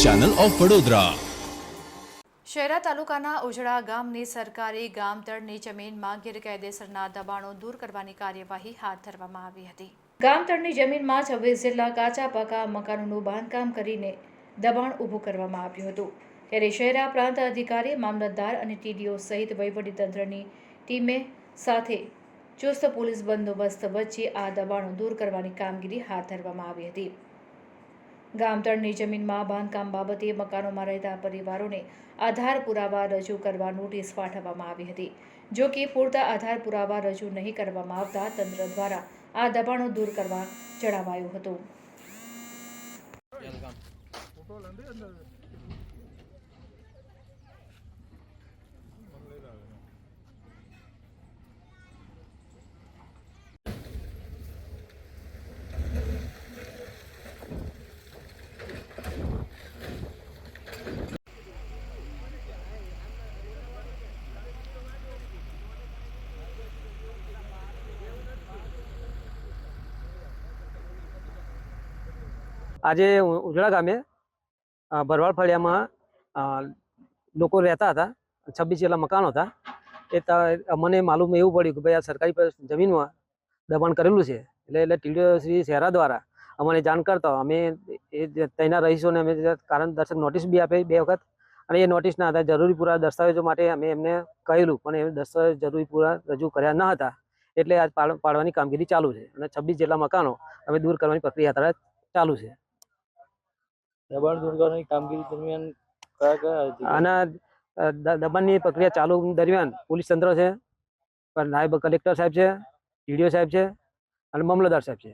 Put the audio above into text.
Channel of Vadodara Shehera તાલુકાના ઉજળા ગામની સરકારી ગામતળની જમીનમાં ગેરકાયદેસરના દબાણો દૂર કરવાની કાર્યવાહી હાથ ધરવામાં આવી હતી. ગામતળની જમીનમાં છવ્વીસ જેટલા કાચા પાકા મકાનોનું બાંધકામ કરીને દબાણ ઊભું કરવામાં આવ્યું હતું. ત્યારે શહેરા પ્રાંત અધિકારી, મામલતદાર અને ટીડીઓ સહિત વહીવટીતંત્રની ટીમે સાથે ચુસ્ત પોલીસ બંદોબસ્ત વચ્ચે આ દબાણો દૂર કરવાની કામગીરી હાથ ધરવામાં આવી હતી. ગામતળની જમીનમાં બાંધકામ બાબતે મકાનોમાં રહેતા પરિવારોને આધાર પુરાવા રજૂ કરવા નોટિસ પાઠવવામાં આવી હતી. જો કે પૂરતા આધાર પુરાવા રજૂ નહીં કરવામાં આવતા તંત્ર દ્વારા આ દબાણો દૂર કરવા જણાવાયું હતું. આજે ઉજળા ગામે ભરવાડ ફળિયામાં લોકો રહેતા હતા છવ્વીસ જેટલા મકાનો હતા. એ મને માલુમ એવું પડ્યું કે ભાઈ આ સરકારી જમીનમાં દબાણ કરેલું છે. એટલે એટલે ટીડીઓ શ્રી શહેરા દ્વારા અમને જાણ કરતા અમે એ ત્યાંના રહીશોને અમે કારણ દર્શક નોટિસ બી આપી બે વખત. અને એ નોટિસના આધારે જરૂરી પૂરા દસ્તાવેજો માટે અમે એમને કહેલું, પણ એ દસ્તાવેજ જરૂરી પૂરા રજૂ કર્યા ન હતા. એટલે આજ પાડ- પાડવાની કામગીરી ચાલુ છે. અને છવ્વીસ જેટલા મકાનો અમે દૂર કરવાની પ્રક્રિયા અત્યારે ચાલુ છે. દબાણ દૂર કરવાની કામગીરી દરમિયાન કયા કયા? આના દબાણની પ્રક્રિયા ચાલુ દરમિયાન પોલીસ તંત્ર છે નાયબ કલેક્ટર સાહેબ છે, ડીડીઓ સાહેબ છે અને મામલતદાર સાહેબ છે